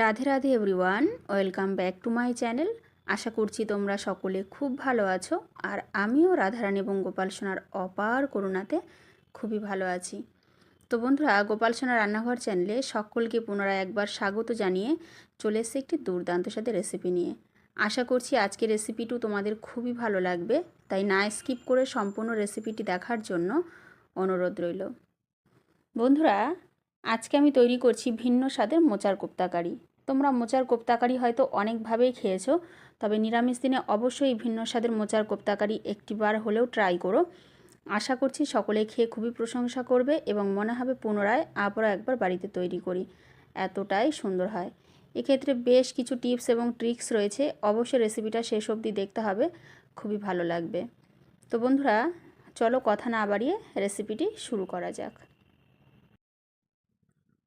Radhe Radhe everyone welcome back to my channel আশা করছি তোমরা সকলে খুব ভালো আছো, আর আমিও রাধারানী এবং গোপাল সোনার অপার করুণাতে খুবই ভালো আছি। তো বন্ধুরা, গোপাল সোনার রান্নাঘর চ্যানেলে সকলকে পুনরায় একবার স্বাগত জানিয়ে চলে এসেছে একটি দুর্দান্ত সাথে রেসিপি নিয়ে। আশা করছি আজকের রেসিপিটিও তোমাদের খুবই ভালো লাগবে, তাই না স্কিপ করে সম্পূর্ণ রেসিপিটি দেখার জন্য অনুরোধ রইল। বন্ধুরা আজকে আমি তৈরি করছি ভিন্ন স্বাদের মোচার কোপ্তাকারি। তোমরা মোচার কোপ্তাকারি হয়তো অনেকভাবেই খেয়েছো, তবে নিরামিষ দিনে অবশ্যই ভিন্ন স্বাদের মোচার কোপ্তাকারি একটিবার হলেও ট্রাই করো। আশা করছি সকলে খেয়ে খুবই প্রশংসা করবে এবং মনে হবে পুনরায় আবারও একবার বাড়িতে তৈরি করি। এতটাই সুন্দর হয়। এক্ষেত্রে বেশ কিছু টিপস এবং ট্রিক্স রয়েছে, অবশ্যই রেসিপিটা শেষ অবধি দেখতে হবে, খুবই ভালো লাগবে। তো বন্ধুরা, চলো কথা না বাড়িয়ে রেসিপিটি শুরু করা যাক।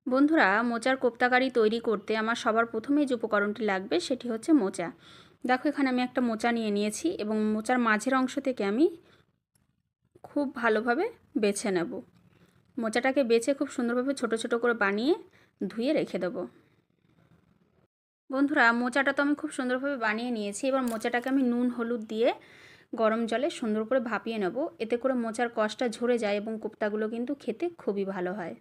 বন্ধুরা, মোচার কোপ্তাকারি তৈরি করতে আমার সবার প্রথমেই যে উপকরণটি লাগবে সেটি হচ্ছে মোচা। দেখো, এখানে আমি একটা মোচা নিয়ে নিয়েছি এবং মোচার মাঝের অংশ থেকে আমি খুব ভালোভাবে বেছে নেব। মোচাটাকে বেছে খুব সুন্দরভাবে ছোট ছোট করে বানিয়ে ধুয়ে রেখে দেবো। বন্ধুরা, মোচাটা তো আমি খুব সুন্দরভাবে বানিয়ে নিয়েছি। এবার মোচাটাকে আমি নুন, হলুদ দিয়ে গরম জলে সুন্দর করে ভাপিয়ে নেব। এতে করে মোচার কষটা ঝরে যায় এবং কোপ্তাগুলো কিন্তু খেতে খুবই ভালো হয়।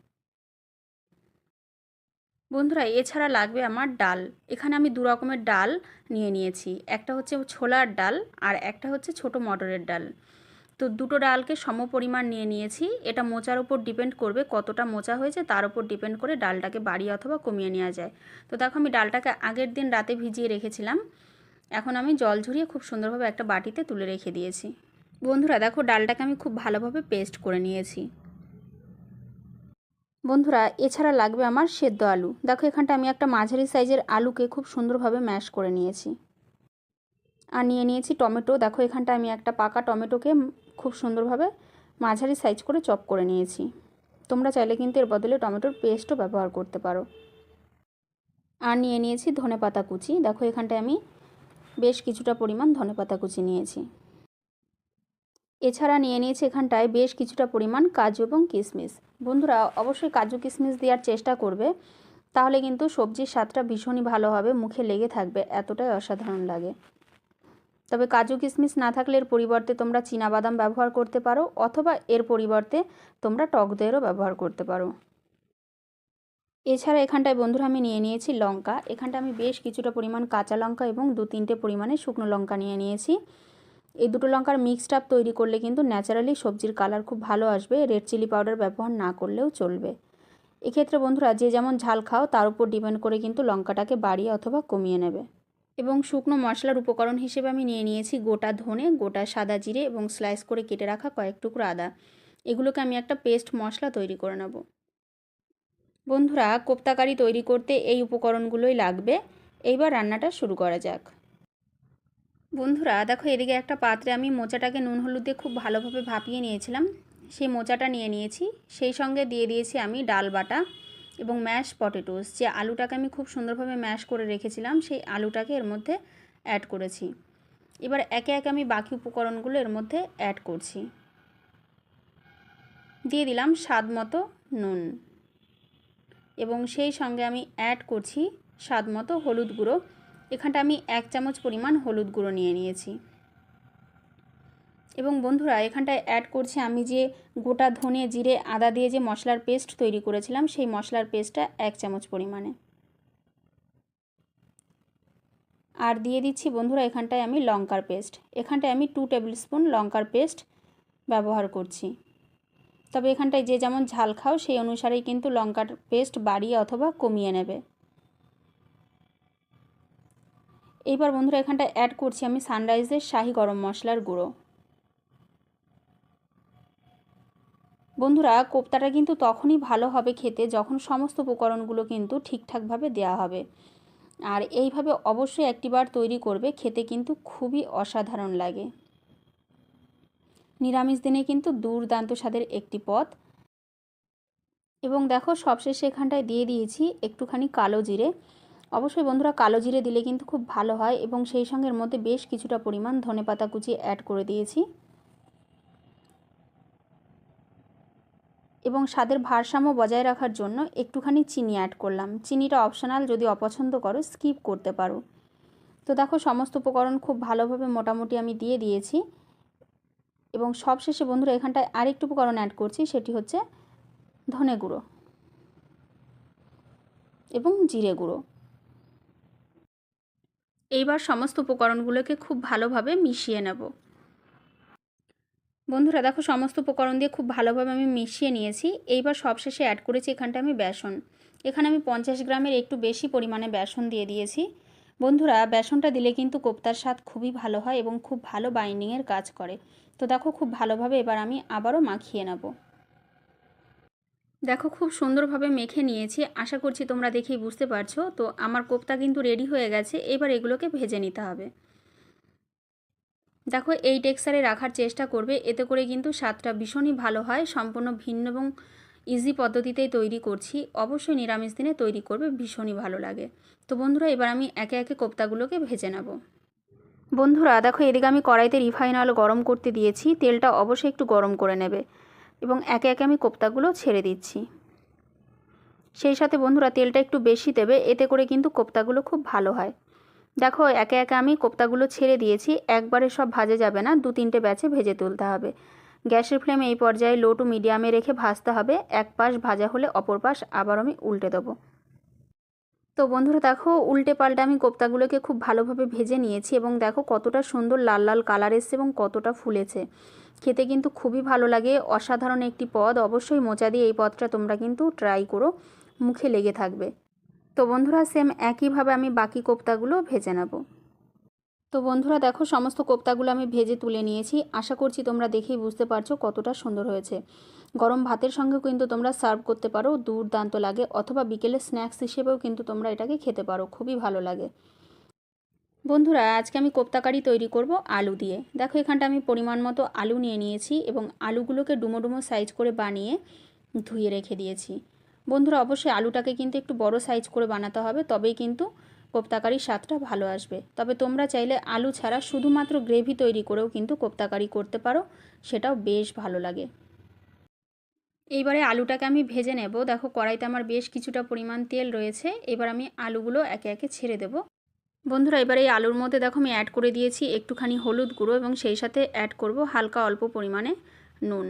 বন্ধুরা, এছাড়া লাগবে আমার ডাল। এখানে আমি দু রকমের ডাল নিয়ে নিয়েছি। একটা হচ্ছে ছোলার ডাল আর একটা হচ্ছে ছোট মটরের ডাল। তো দুটো ডালকে সম পরিমাণ নিয়ে নিয়েছি। এটা মোচার উপর ডিপেন্ড করবে কতটা মোচা হয়েছে, তার উপর ডিপেন্ড করে ডালটাকে বাড়িয়ে অথবা কমিয়ে নেওয়া যায়। তো দেখো, আমি ডালটাকে আগের দিন রাতে ভিজিয়ে রেখেছিলাম। এখন আমি জল ঝরিয়ে খুব সুন্দরভাবে একটা বাটিতে তুলে রেখে দিয়েছি। বন্ধুরা, দেখো, ডালটাকে আমি খুব ভালোভাবে পেস্ট করে নিয়েছি। বন্ধুরা, এছাড়া লাগবে আমার সেদ্ধ আলু। দেখো, এখানটা আমি একটা মাঝারি সাইজের আলুকে খুব সুন্দরভাবে ম্যাশ করে নিয়েছি। আর নিয়ে নিয়েছি টমেটো। দেখো, এখানটা আমি একটা পাকা টমেটোকে খুব সুন্দরভাবে মাঝারি সাইজ করে চপ করে নিয়েছি। তোমরা চাইলে কিন্তু এর বদলে টমেটোর পেস্টও ব্যবহার করতে পারো। আর নিয়ে নিয়েছি ধনে পাতা কুচি। দেখো, এখানটায় আমি বেশ কিছুটা পরিমাণ ধনে পাতা কুচি নিয়েছি। এছাড়া নিয়ে নিয়েছি এখানটায় বেশ কিছুটা পরিমাণ কাজু এবং কিশমিশ বন্ধুরা, অবশ্যই কাজু কিশমিশ দেওয়ার চেষ্টা করবে, তাহলে কিন্তু সবজির স্বাদটা ভীষণই ভালো হবে, মুখে লেগে থাকবে, এতটাই অসাধারণ লাগে। তবে কাজু কিশমিশ না থাকলে এর পরিবর্তে তোমরা বাদাম ব্যবহার করতে পারো, অথবা এর পরিবর্তে তোমরা টক দইয়েরও ব্যবহার করতে পারো। এছাড়া এখানটায় বন্ধুরা আমি নিয়ে নিয়েছি লঙ্কা। এখানটা আমি বেশ কিছুটা পরিমাণ কাঁচা লঙ্কা এবং দু তিনটে পরিমাণে শুকনো লঙ্কা নিয়ে নিয়েছি। এই দুটো লঙ্কার মিক্সড আপ তৈরি করলে কিন্তু ন্যাচারালি সবজির কালার খুব ভালো আসবে রেড চিলি পাউডার ব্যবহার না করলেও চলবে। এক্ষেত্রে বন্ধুরা, যে যেমন ঝাল খাও, তার উপর ডিপেন্ড করে কিন্তু লঙ্কাটাকে বাড়িয়ে অথবা কমিয়ে নেবে। এবং শুকনো মশলার উপকরণ হিসেবে আমি নিয়ে নিয়েছি গোটা ধনে, গোটা সাদা জিরে এবং স্লাইস করে কেটে রাখা কয়েক টুকরো আদা। এগুলোকে আমি একটা পেস্ট মশলা তৈরি করে নেব। বন্ধুরা, কোপ্তাকারি তৈরি করতে এই উপকরণগুলোই লাগবে। এইবার রান্নাটা শুরু করা যাক। বন্ধুরা, দেখো এদিকে একটা পাত্রে আমি মোচাটাকে নুন হলুদ দিয়ে খুব ভালোভাবে ভাপিয়ে নিয়েছিলাম। সেই মোচাটা নিয়ে নিয়েছি। সেই সঙ্গে দিয়ে দিয়েছি আমি ডাল বাটা এবং ম্যাশ পটেটোস। যে আলুটাকে আমি খুব সুন্দরভাবে ম্যাশ করে রেখেছিলাম, সেই আলুটাকে এর মধ্যে অ্যাড করেছি। এবার একে একে আমি বাকি উপকরণগুলো এর মধ্যে অ্যাড করছি। দিয়ে দিলাম স্বাদ মতো নুন এবং সেই সঙ্গে আমি অ্যাড করছি স্বাদ মতো হলুদ গুঁড়ো। এখানটা আমি এক চামচ পরিমাণ হলুদ গুঁড়ো নিয়ে নিয়েছি। এবং বন্ধুরা, এখানটায় অ্যাড করছি আমি যে গোটা ধনে জিরে, আদা দিয়ে যে মশলার পেস্ট তৈরি করেছিলাম, সেই মশলার পেস্টটা এক চামচ পরিমাণে। আর দিয়ে দিচ্ছি বন্ধুরা, এখানটায় আমি লঙ্কার পেস্ট এখানটায় আমি টু টেবিল স্পুন লঙ্কার পেস্ট ব্যবহার করছি। তবে এখানটায় যে যেমন ঝাল খাও, সেই অনুসারেই কিন্তু লঙ্কার পেস্ট বাড়িয়ে অথবা কমিয়ে নেবে। এইবার বন্ধুরা এখানটা অ্যাড করছি আমি সানরাইজের শাহি গরম মশলার গুঁড়ো। বন্ধুরা, কোপ্তাটা কিন্তু তখনই ভালো হবে খেতে যখন সমস্ত উপকরণগুলো কিন্তু ঠিকঠাকভাবে দেওয়া হবে। আর এইভাবে অবশ্যই একটিবার তৈরি করবে, খেতে কিন্তু খুবই অসাধারণ লাগে। নিরামিষ দিনে কিন্তু দুর্দান্ত স্বাদের একটি পথ এবং দেখো সবশেষে এখানটায় দিয়ে দিয়েছি একটুখানি কালো জিরে। অবশ্যই বন্ধুরা কালো জিরে দিলে কিন্তু খুব ভালো হয় এবং সেই সঙ্গে এর মধ্যে বেশ কিছুটা পরিমাণ ধনে পাতা কুচি অ্যাড করে দিয়েছি। এবং স্বাদের ভারসাম্য বজায় রাখার জন্য একটুখানি চিনি অ্যাড করলাম। চিনিটা অপশনাল যদি অপছন্দ করো স্কিপ করতে পারো। তো দেখো, সমস্ত উপকরণ খুব ভালোভাবে মোটামুটি আমি দিয়ে দিয়েছি। এবং সবশেষে বন্ধুরা এখানটায় আরেকটু উপকরণ অ্যাড করছি, সেটি হচ্ছে ধনে গুঁড়ো এবং জিরে গুঁড়ো। এইবার সমস্ত উপকরণগুলোকে খুব ভালোভাবে মিশিয়ে নেব। বন্ধুরা, দেখো সমস্ত উপকরণ দিয়ে খুব ভালোভাবে আমি মিশিয়ে নিয়েছি। এইবার সবশেষে অ্যাড করেছি এখানটা আমি বেসন। এখানে আমি পঞ্চাশ গ্রামের একটু বেশি পরিমাণে বেসন দিয়ে দিয়েছি। বন্ধুরা, বেসনটা দিলে কিন্তু কোপ্তার স্বাদ খুবই ভালো হয় এবং খুব ভালো বাইন্ডিংয়ের কাজ করে। তো দেখো খুব ভালোভাবে এবার আমি আবারও মাখিয়ে নেব। দেখো, খুব সুন্দরভাবে মেখে নিয়েছি। আশা করছি তোমরা দেখেই বুঝতে পারছ। তো আমার কোপ্তা কিন্তু রেডি হয়ে গেছে। এবার এগুলোকে ভেজে নিতে হবে। দেখো, এই টেক্সারে রাখার চেষ্টা করবে। এতে করে কিন্তু স্বাদটা ভীষণই ভালো হয়। সম্পূর্ণ ভিন্ন এবং ইজি পদ্ধতিতেই তৈরি করছি। অবশ্যই নিরামিষ দিনে তৈরি করবে, ভীষণই ভালো লাগে। তো বন্ধুরা, এবার আমি একে একে কোপ্তাগুলোকে ভেজে নেব। বন্ধুরা, দেখো, এদিকে আমি কড়াইতে রিফাইন অয়েল গরম করতে দিয়েছি। তেলটা অবশ্যই একটু গরম করে নেবে। এবং একে একে আমি কোপ্তাগুলো ছেড়ে দিচ্ছি। সেই সাথে বন্ধুরা, তেলটা একটু বেশি দেবে, এতে করে কিন্তু কোপ্তাগুলো খুব ভালো হয়। দেখো, একে একে আমি কোপ্তাগুলো ছেড়ে দিয়েছি, একবারে সব ভাজে যাবে না দু তিনটে ব্যাচে ভেজে তুলতে হবে। গ্যাসের ফ্লেম এই পর্যায়ে লো টু মিডিয়ামে রেখে ভাজতে হবে, এক পাশ ভাজা হলে অপর পাশ আবার আমি উল্টে দেবো। তো বন্ধুরা, দেখো, উল্টে পাল্টে আমি কোপ্তাগুলোকে খুব ভালোভাবে ভেজে নিয়েছি এবং দেখো কতটা সুন্দর লাল লাল কালার এসছে এবং কতটা ফুলেছে। খেতে কিন্তু খুবই ভালো লাগে। অসাধারণ একটি পদ। অবশ্যই মোচা দিয়ে এই পদটা তোমরা কিন্তু ট্রাই করো। মুখে লেগে থাকবে। তো বন্ধুরা সেম একইভাবে আমি বাকি কোপ্তাগুলো ভেজে নেব। তো বন্ধুরা, দেখো, সমস্ত কোপ্তাগুলো আমি ভেজে তুলে নিয়েছি। আশা করছি তোমরা দেখেই বুঝতে পারছ কতটা সুন্দর হয়েছে। গরম ভাতের সঙ্গেও কিন্তু তোমরা সার্ভ করতে পারো। দুর্দান্ত লাগে। অথবা বিকেলে স্ন্যাক্স হিসেবেও কিন্তু তোমরা এটাকে খেতে পারো। খুবই ভালো লাগে। বন্ধুরা, আজকে আমি কোপ্তাকারি তৈরি করব আলু দিয়ে। দেখো, এখানটা আমি পরিমাণ মতো আলু নিয়ে নিয়েছি এবং আলুগুলোকে ডুমো ডুমো সাইজ করে বানিয়ে ধুয়ে রেখে দিয়েছি। বন্ধুরা, অবশ্যই আলুটাকে কিন্তু একটু বড় সাইজ করে বানাতে হবে, তবেই কিন্তু কোপ্তাকারির স্বাদটা ভালো আসবে। তবে তোমরা চাইলে আলু ছাড়া শুধুমাত্র গ্রেভি তৈরি করেও কিন্তু কোপ্তাকারি করতে পারো, সেটাও বেশ ভালো লাগে। এইবারে আলুটাকে আমি ভেজে নেব। দেখো, কড়াইতে আমার বেশ কিছুটা পরিমাণ তেল রয়েছে। এবার আমি আলুগুলো একে একে ছেড়ে দেব। বন্ধুরা, এবার এই আলুর মধ্যে দেখো আমি অ্যাড করে দিয়েছি একটুখানি হলুদ গুঁড়ো এবং সেই সাথে অ্যাড করব হালকা অল্প পরিমাণে নুন।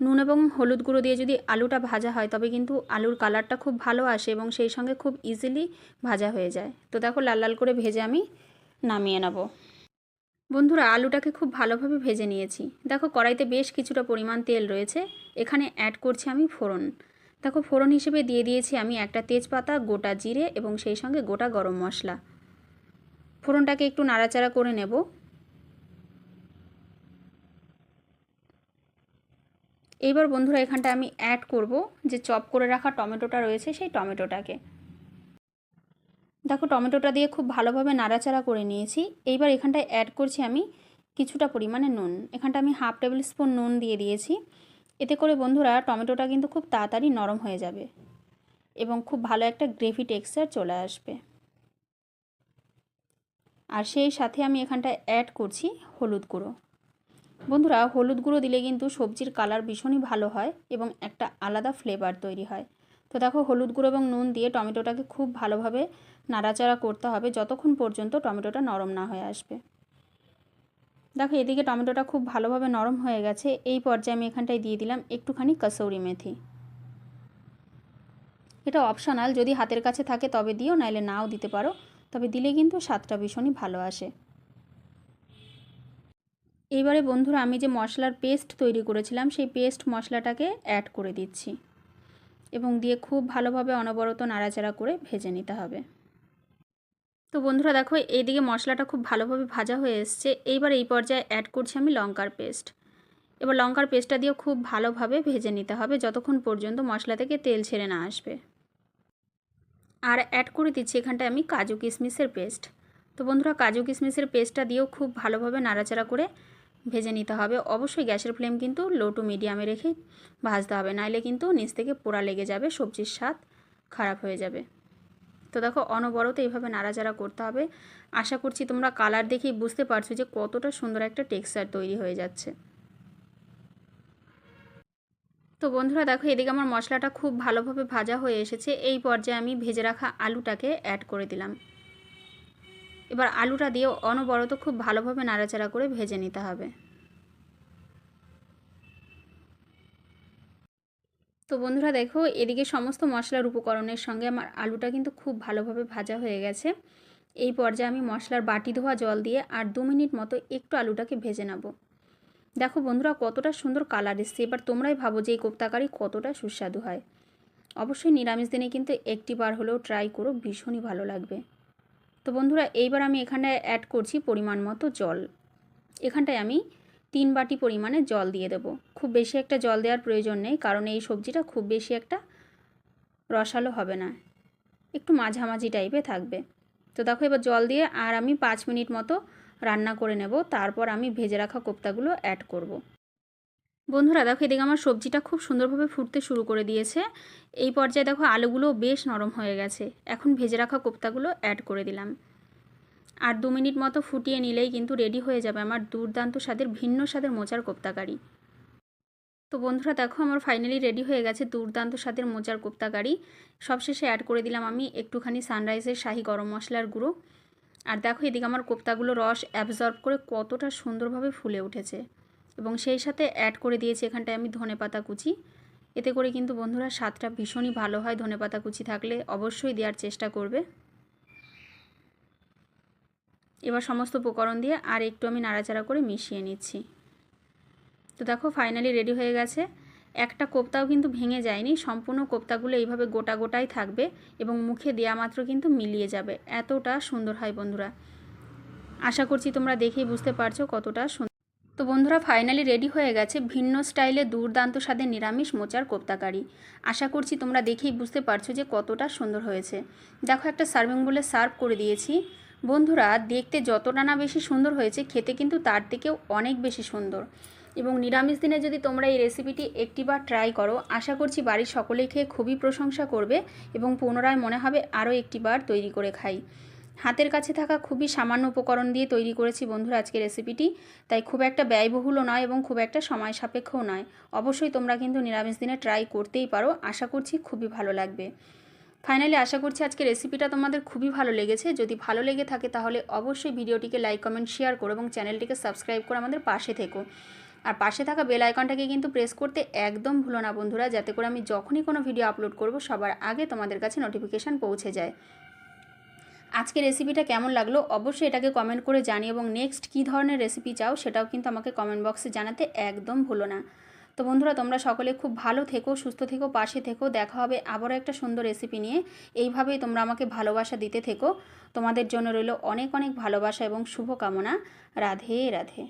নুন এবং হলুদ গুঁড়ো দিয়ে যদি আলুটা ভাজা হয়, তবে কিন্তু আলুর কালারটা খুব ভালো আসে এবং সেই সঙ্গে খুব ইজিলি ভাজা হয়ে যায়। তো দেখো, লাল লাল করে ভেজে আমি নামিয়ে নেব। বন্ধুরা, আলুটাকে খুব ভালোভাবে ভেজে নিয়েছি। দেখো, কড়াইতে বেশ কিছুটা পরিমাণ তেল রয়েছে। এখানে অ্যাড করছি আমি ফোড়ন। দেখো, ফোড়ন হিসেবে দিয়ে দিয়েছি আমি একটা তেজপাতা, গোটা জিরে এবং সেই সঙ্গে গোটা গরম মশলা। ফোড়নটাকে একটু নাড়াচাড়া করে নেব। এইবার বন্ধুরা এখানটা আমি অ্যাড করব যে চপ করে রাখা টমেটোটা রয়েছে সেই টমেটোটাকে। দেখো টমেটোটা দিয়ে খুব ভালোভাবে নাড়াচাড়া করে নিয়েছি। এইবার এখানটায় অ্যাড করছি আমি কিছুটা পরিমাণে নুন। এখানটা আমি হাফ টেবিল স্পুন নুন দিয়ে দিয়েছি। এতে করে বন্ধুরা টমেটোটা কিন্তু খুব তাড়াতাড়ি নরম হয়ে যাবে এবং খুব ভালো একটা গ্রেভি টেক্সচার চলে আসবে। আর সেই সাথে আমি এখানটায় অ্যাড করছি হলুদ গুঁড়ো। বন্ধুরা, হলুদ গুঁড়ো দিলে কিন্তু সবজির কালার ভীষণই ভালো হয় এবং একটা আলাদা ফ্লেভার তৈরি হয়। তো দেখো, হলুদ গুঁড়ো এবং নুন দিয়ে টমেটোটাকে খুব ভালোভাবে নাড়াচাড়া করতে হবে যতক্ষণ পর্যন্ত টমেটোটা নরম না হয়ে আসবে। দেখো, এদিকে টমেটোটা খুব ভালোভাবে নরম হয়ে গেছে। এই পর্যায়ে আমি এখানটায় দিয়ে দিলাম একটুখানি কসৌরি মেথি। এটা অপশনাল যদি হাতের কাছে থাকে তবে দিও, নাইলে নাও দিতে পারো। তবে দিলে কিন্তু স্বাদটা ভীষণই ভালো আসে। এইবারে বন্ধুরা আমি যে মশলার পেস্ট তৈরি করেছিলাম, সেই পেস্ট মশলাটাকে অ্যাড করে দিচ্ছি। এবং দিয়ে খুব ভালোভাবে অনবরত নাড়াচাড়া করে ভেজে নিতে হবে। তো বন্ধুরা দেখো, এইদিকে মশলাটা খুব ভালোভাবে ভাজা হয়ে এসছে। এইবার এই পর্যায়ে অ্যাড করছি আমি লঙ্কার পেস্ট। এবার লঙ্কার পেস্টটা দিয়েও খুব ভালোভাবে ভেজে নিতে হবে, যতক্ষণ পর্যন্ত মশলা থেকে তেল ছেড়ে না আসবে। আর অ্যাড করে দিচ্ছি এখানটায় আমি কাজু কিশমিশের পেস্ট তো বন্ধুরা, কাজু কিশমিশের পেস্টটা দিয়েও খুব ভালোভাবে নাড়াচাড়া করে ভেজে নিতে হবে। অবশ্যই গ্যাসের ফ্লেম কিন্তু লো টু মিডিয়ামে রেখেই ভাজতে হবে, নাইলে কিন্তু নিচ থেকে পোড়া লেগে যাবে, সবজির স্বাদ খারাপ হয়ে যাবে। তো দেখো, অনবরত এইভাবে নাড়াচাড়া করতে হবে। আশা করছি তোমরা কালার দেখেই বুঝতে পারছ যে কতটা সুন্দর একটা টেক্সচার তৈরি হয়ে যাচ্ছে। তো বন্ধুরা দেখো, এদিকে আমার মশলাটা খুব ভালোভাবে ভাজা হয়ে এসেছে। এই পর্যায়ে আমি ভেজে রাখা আলুটাকে অ্যাড করে দিলাম। এবার আলুটা দিয়ে অনবরত খুব ভালোভাবে নাড়াচাড়া করে ভেজে নিতে হবে। তো বন্ধুরা দেখো, এদিকে সমস্ত মশলার উপকরণের সঙ্গে আমার আলুটা কিন্তু খুব ভালোভাবে ভাজা হয়ে গেছে। এই পর্যায়ে আমি মশলার বাটি ধোয়া জল দিয়ে আর দু মিনিট মতো একটু আলুটাকে ভেজে নেব। দেখো বন্ধুরা কতটা সুন্দর কালার এসছে। এবার তোমরাই ভাবো যে এই কোপ্তাকারি কতটা সুস্বাদু হয়। অবশ্যই নিরামিষ দিনে কিন্তু একটি বার হলেও ট্রাই করো, ভীষণই ভালো লাগবে। তো বন্ধুরা, এইবার আমি এখানে অ্যাড করছি পরিমাণ মতো জল। এখানটায় আমি তিন বাটি পরিমাণে জল দিয়ে দেব। খুব বেশি একটা জল দেওয়ার প্রয়োজন নেই, কারণ এই সবজিটা খুব বেশি একটা রসালো হবে না। একটু মাঝামাঝি টাইপে থাকবে। তো দেখো এবার জল দিয়ে আর আমি পাঁচ মিনিট মতো রান্না করে নেব, তারপর আমি ভেজে রাখা কোপ্তাগুলো অ্যাড করব। বন্ধুরা, দেখো এদিকে আমার সবজিটা খুব সুন্দরভাবে ফুটতে শুরু করে দিয়েছে। এই পর্যায়ে দেখো আলুগুলো বেশ নরম হয়ে গেছে। এখন ভেজে রাখা কোপ্তাগুলো অ্যাড করে দিলাম। আর দু মিনিট মতো ফুটিয়ে নিলেই কিন্তু রেডি হয়ে যাবে আমার দুর্দান্ত স্বাদের, ভিন্ন স্বাদের মোচার কোপ্তাকারি। তো বন্ধুরা, দেখো আমার ফাইনালি রেডি হয়ে গেছে দুর্দান্ত স্বাদের মোচার কোপ্তাকারি। সবশেষে অ্যাড করে দিলাম আমি একটুখানি সানরাইজের শাহি গরম মশলার গুঁড়ো। আর দেখো এদিকে আমার কোপ্তাগুলো রস অ্যাবজর্ব করে কতটা সুন্দরভাবে ফুলে উঠেছে। এবং সেই সাথে অ্যাড করে দিয়েছি এখানটায় আমি ধনে পাতা কুচি। এতে করে কিন্তু বন্ধুরা স্বাদটা ভীষণই ভালো হয় ধনে পাতা কুচি থাকলে। অবশ্যই দেওয়ার চেষ্টা করবে। এবার সমস্ত উপকরণ দিয়ে আর একটু আমি নাড়াচাড়া করে মিশিয়ে নিচ্ছি। তো দেখো ফাইনালি রেডি হয়ে গেছে। একটা কোপ্তাও কিন্তু ভেঙে যায়নি, সম্পূর্ণ কোপ্তাগুলো এইভাবে গোটা গোটাই থাকবে এবং মুখে দেওয়া মাত্র কিন্তু মিলিয়ে যাবে। এতটা সুন্দর হয় বন্ধুরা। আশা করছি তোমরা দেখেই বুঝতে পারছ কতটা সুন্দর তো বন্ধুরা ফাইনালি রেডি হয়ে গেছে ভিন্ন স্টাইলে দুর্দান্ত স্বাদের নিরামিষ মোচার কোপ্তাকারি আশা করছি তোমরা দেখেই বুঝতে পারছ যে কতটা সুন্দর হয়েছে। দেখো, একটা সার্ভিং বলে সার্ভ করে দিয়েছি। বন্ধুরা, দেখতে যতটা না বেশি সুন্দর হয়েছে, খেতে কিন্তু তার থেকেও অনেক বেশি সুন্দর। এবং নিরামিষ দিনে যদি তোমরা এই রেসিপিটি একটিবার ট্রাই করো, আশা করছি বাড়ির সকলেই খেয়ে খুবই প্রশংসা করবে এবং পুনরায় মনে হবে আরও একটিবার তৈরি করে খাই। হাতের কাছে থাকা খুবই সামান্য উপকরণ দিয়ে তৈরি করেছি বন্ধুরা আজকে রেসিপিটি তাই খুব একটা ব্যয়বহুলও নয় এবং খুব একটা সময় সাপেক্ষও নয়। অবশ্যই তোমরা কিন্তু নিরামিষ দিনে ট্রাই করতেই পারো, আশা করছি খুবই ভালো লাগবে। ফাইনালি আশা করছি আজকে রেসিপিটা তোমাদের খুবই ভালো লেগেছে। যদি ভালো লেগে থাকে তাহলে অবশ্যই ভিডিওটিকে লাইক কমেন্ট শেয়ার করো এবং চ্যানেলটিকে সাবস্ক্রাইব করে আমাদের পাশে থেকো। আর পাশে থাকা বেল আইকনটাকে কিন্তু প্রেস করতে একদম ভুলো না বন্ধুরা, যাতে করে আমি যখনই কোনো ভিডিও আপলোড করব, সবার আগে তোমাদের কাছে নোটিফিকেশান পৌঁছে যায়। আজকে রেসিপিটা কেমন লাগল অবশ্যই এটাকে কমেন্ট করে জানি এবং নেক্সট কী ধরনের রেসিপি চাও সেটাও কিন্তু আমাকে কমেন্ট বক্সে জানাতে একদম ভুলো না। তো বন্ধুরা, তোমরা সকলে খুব ভালো থেকো, সুস্থ থেকো, পাশে থেকো, দেখা হবে আবারও একটা সুন্দর রেসিপি নিয়ে। এইভাবেই তোমরা আমাকে ভালোবাসা দিতে থেকো। তোমাদের জন্য রইল অনেক অনেক ভালোবাসা এবং শুভকামনা। রাধে রাধে।